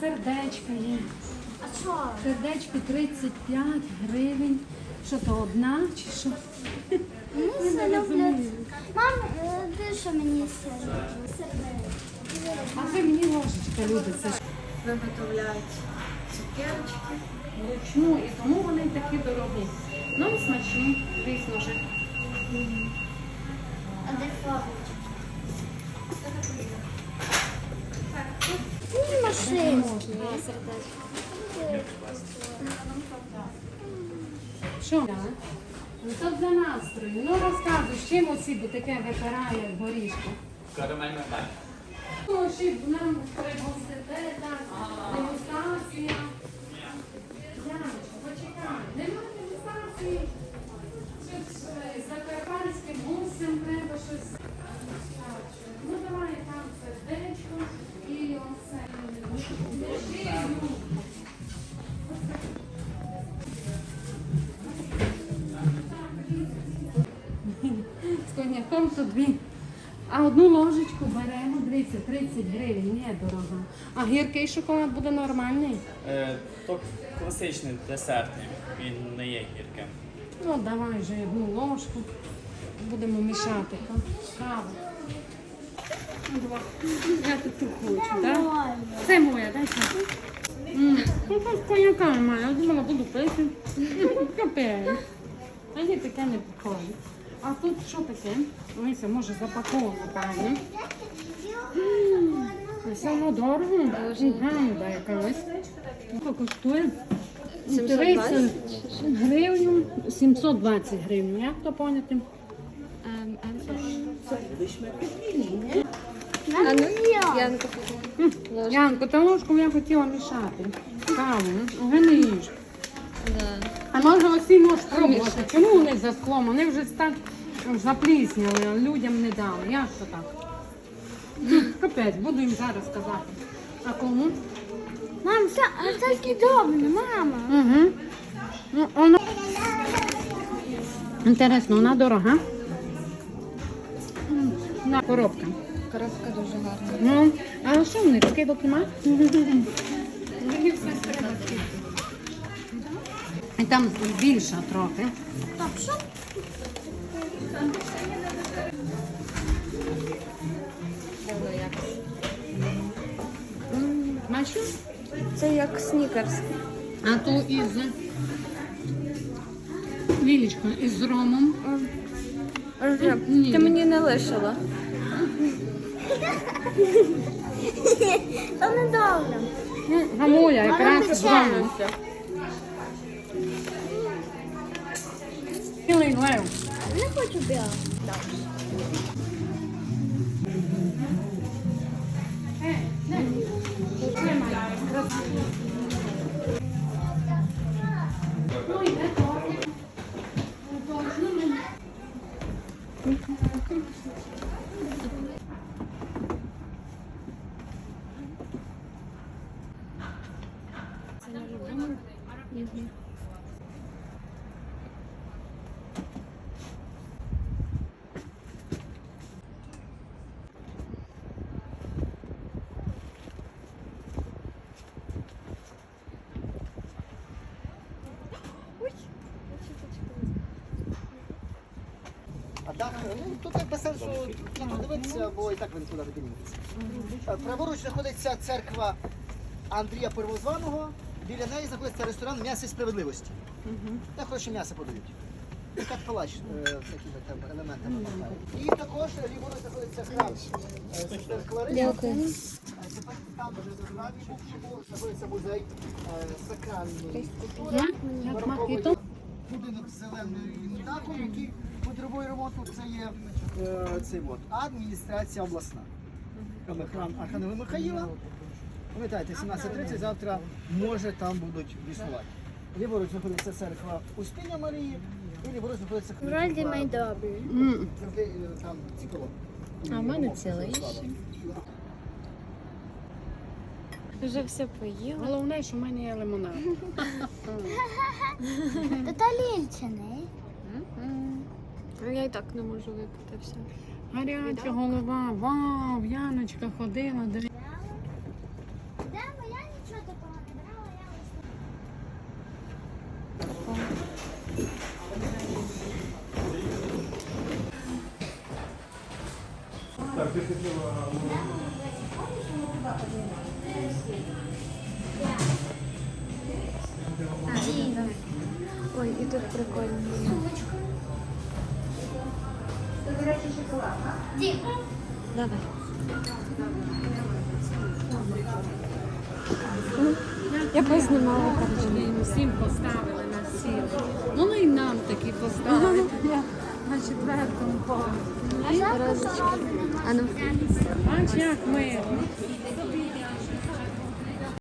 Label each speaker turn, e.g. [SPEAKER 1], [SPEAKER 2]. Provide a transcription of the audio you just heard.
[SPEAKER 1] Сердечко є.
[SPEAKER 2] А що?
[SPEAKER 1] Сердечко 35 гривень. Що то одна чи що?
[SPEAKER 2] Мені
[SPEAKER 1] не
[SPEAKER 2] люблять. Мам, е, ти що мені сердечко?
[SPEAKER 1] А це мені ложечка любиться.
[SPEAKER 3] Виготовляють цукерочки.
[SPEAKER 1] Вручну, і тому вони такі дорогі. Ну, і смачні, звісно Що? Ну, то для настрою. Ну розказуй, з чим оці таке випирає горішку?
[SPEAKER 4] Карамельна так.
[SPEAKER 1] Ну, щоб нам пригостите, так, дегустація. Яночка, почекай, нема дегустації. Щось е, гусем треба щось. То дві. А одну ложечку беремо, дивіться, 30 гривень, не дорога. А гіркий шоколад буде нормальний?
[SPEAKER 4] Е, то класичний десертний, він не є гірким.
[SPEAKER 1] Ну, давай вже одну ложку. Будемо мішати. Ну, два. Я тут ту хочу, так? Це моя, дай це. Ну, то з коньяка немає, я думала, буду пити. Капець. А ні, таке не підходить. А тут що таке? Дивіться, може запаковано. М, Це воно дорого. Ганда якась. Скільки коштує? 30 гривень, 720 гривень. Як то поняти?
[SPEAKER 2] А ну я.
[SPEAKER 1] Янко, та ложку я хотіла мішати. Каву, вже не їж.
[SPEAKER 3] Да.
[SPEAKER 1] А може всі можеш пробувати. Чому вони за склом? Вони вже так заплісняли, а людям не дали. Як то так? М, Капець, буду їм зараз казати. А кому?
[SPEAKER 2] Мам, це, а це скидобне, мама.
[SPEAKER 1] Угу. Ну, вона... Інтересно, вона дорога. М, На коробка.
[SPEAKER 3] Коробка дуже гарна.
[SPEAKER 1] Ну, а що в них? Такий документ? там більша трохи.
[SPEAKER 2] Так, що?
[SPEAKER 3] Воно Це як снікерс.
[SPEAKER 1] А то із Лілічка із ромом.
[SPEAKER 3] Ні. Ти мені не лишила.
[SPEAKER 2] Та не добре.
[SPEAKER 1] Ну, гамуля якраз з ромом. Цілий лев.
[SPEAKER 2] Не хочу білого.
[SPEAKER 1] Ну,
[SPEAKER 5] так, ну тут як би сенсу не подивитися, бо і так ви нікуди не дивитеся. Праворуч знаходиться церква Андрія Первозваного. Біля неї знаходиться ресторан М'ясо і справедливості. Де хороше м'ясо подають. І так палач е, всякими там елементами. І також ліворуч знаходиться храм е, сестер Клариси.
[SPEAKER 3] Дякую.
[SPEAKER 5] Е, Тепер там вже зазнаний бувший був, знаходиться музей е, сакральної культури. Будинок дахом, який потребує ремонту, це є е, цей от, адміністрація обласна. Храм Архангела Михаїла. Пам'ятаєте, 17.30 завтра може там будуть віснувати. Ліворуч знаходиться церква Успіння Марії, і ліворуч знаходиться
[SPEAKER 2] Вроді май добре.
[SPEAKER 1] М,
[SPEAKER 5] Завжди, е, там ці колони.
[SPEAKER 3] А в мене цілий. Вже все поїла.
[SPEAKER 1] Головне, що в мене є лимонад.
[SPEAKER 3] Тоталінчений. Я і так не можу випити все.
[SPEAKER 1] Гаряча голова, вау, Яночка ходила, дивіться.
[SPEAKER 2] Йдемо, я нічого такого не брала, я ось. Так.
[SPEAKER 3] Ой, і тут прикольно. Давай. Я познімала.
[SPEAKER 1] Їм всім поставили на стіл. Ну, ну і нам такі поставили. На четвертому поверсі.
[SPEAKER 3] А ну.
[SPEAKER 1] Бач, як мило.